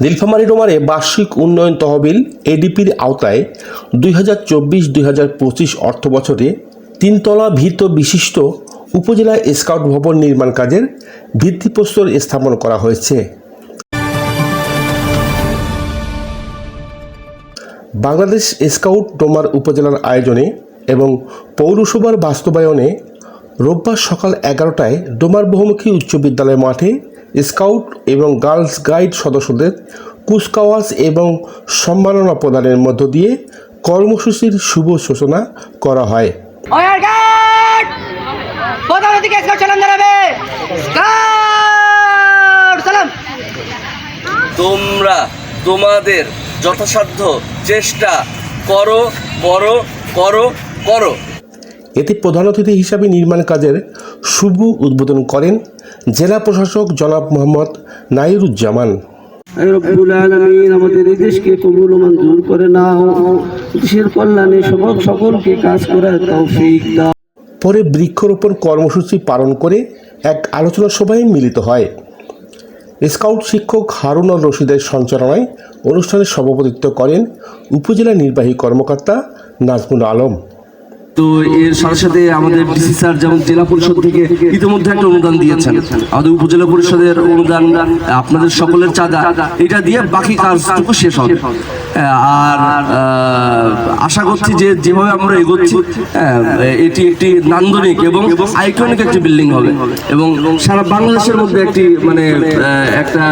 নীলফামারী ডোমারে বার্ষিক উন্নয়ন তহবিল এডিপির আওতায় দুই হাজার চব্বিশ দুই হাজার পঁচিশ অর্থ বছরে তিনতলা ভিত বিশিষ্ট উপজেলা স্কাউট ভবন নির্মাণ কাজের ভিত্তিপ্রস্তর স্থাপন করা হয়েছে। বাংলাদেশ স্কাউট ডোমার উপজেলার আয়োজনে এবং পৌরসভার বাস্তবায়নে রোববার সকাল এগারোটায় ডোমার বহুমুখী উচ্চ বিদ্যালয় মাঠে স্কাউট এবং গার্লস গাইড সদস্যদের কুচকাওয়াজ এবং সম্মাননা প্রদানের মধ্য দিয়ে কর্মসূচির শুভ সূচনা করা হয়। অয়ার গার্ড! প্রধান দিকে স্কাউট চালান দাঁড়াবে স্কাউট সালাম তোমরা তোমাদের যথাসাধ্য চেষ্টা করো করো করো করো। এতে প্রধান অতিথি হিসাবে নির্মাণ কাজের শুভ উদ্বোধন করেন জেলা প্রশাসক জনাব মোহাম্মদ নাইরুজ্জামান। রব্বুল আলামিন আমাদের এই দেশকে কবুল মঞ্জুর করে নাও। দেশের কল্যাণে সকলকে কাজ করার তৌফিক দাও। পরে বৃক্ষরোপণ কর্মসূচি পালন করে এক আলোচনা সভায় মিলিত হয়। স্কাউট শিক্ষক হারুনুর রশিদের সঞ্চালনায় অনুষ্ঠানে সভাপতিত্ব করেন উপজেলা নির্বাহী কর্মকর্তা নাজমুল আলম। তো এর সাথে সাথে আমাদের ডিসি স্যার যেমন জেলা পরিষদ থেকে ইতিমধ্যে একটা অনুদান দিয়েছেন। আমাদের উপজেলা পরিষদের অনুদান, আপনাদের সকলের চাঁদা, এটা দিয়ে বাকি কাজটুকু শেষ হবে। আর আশা করছি যে যেভাবে আমরা এগোচ্ছি এটি একটি নান্দনিক এবং আইকনিক একটি বিল্ডিং হবে। এবং সারা বাংলাদেশের মধ্যে একটি মানে একটা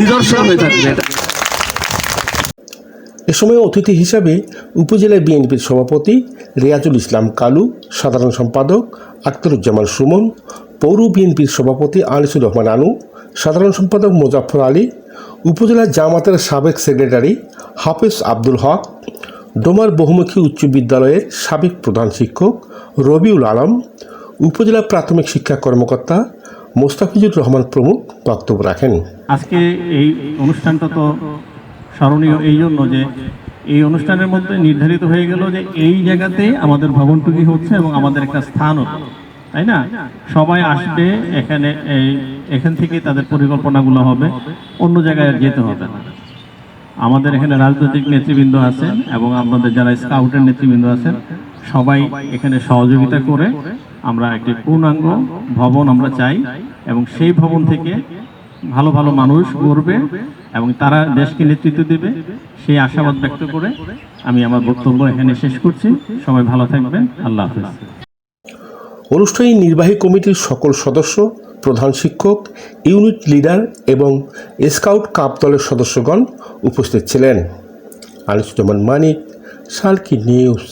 নিদর্শন হয়ে থাকবে। এটা এ সময় অতিথি হিসাবে উপজেলা বিএনপির সভাপতি রিয়াজুল ইসলাম কালু, সাধারণ সম্পাদক আখতারুজ্জামান সুমন, পৌর বিএনপির সভাপতি আনিসুর রহমান আনু, সাধারণ সম্পাদক মোজাফর আলী, উপজেলা জামাতের সাবেক সেক্রেটারি হাফেজ আব্দুল হক, ডোমার বহুমুখী উচ্চ বিদ্যালয়ের সাবেক প্রধান শিক্ষক রবিউল আলম, উপজেলা প্রাথমিক শিক্ষা কর্মকর্তা মোস্তাফিজুর রহমান প্রমুখ বক্তব্য রাখেন। আজকে এই অনুষ্ঠানটা তো স্মরণীয় এই জন্য যে এই অনুষ্ঠানের মধ্যে নির্ধারিত হয়ে গেল যে এই জায়গাতে আমাদের ভবনটুকি হচ্ছে এবং আমাদের একটা স্থানও তাই না? সবাই আসবে, এখানে এই, এখান থেকে তাদের পরিকল্পনাগুলো হবে, অন্য জায়গায় যেতে হবে আমাদের এখানে রাজনৈতিক নেতৃবৃন্দ আছেন এবং আমাদের যারা স্কাউটের নেতৃবৃন্দ আছেন, সবাই এখানে সহযোগিতা করে আমরা একটি পূর্ণাঙ্গ ভবন আমরা চাই এবং সেই ভবন থেকে ভালো ভালো মানুষ গড়বে এবং তারা দেশকে নেতৃত্ব দেবে, সেই আশাবাদ ব্যক্ত করে আমি আমার বক্তব্য এখানে শেষ করছি। সবাই ভালো থাকবেন। আল্লাহ হাফিজ। অনুষ্ঠানে নির্বাহী কমিটির সকল সদস্য, প্রধান শিক্ষক, ইউনিট লিডার এবং স্কাউট কাপ দলের সদস্যগণ উপস্থিত ছিলেন। আনিসুজ্জামান মানিক, সালকি নিউজ।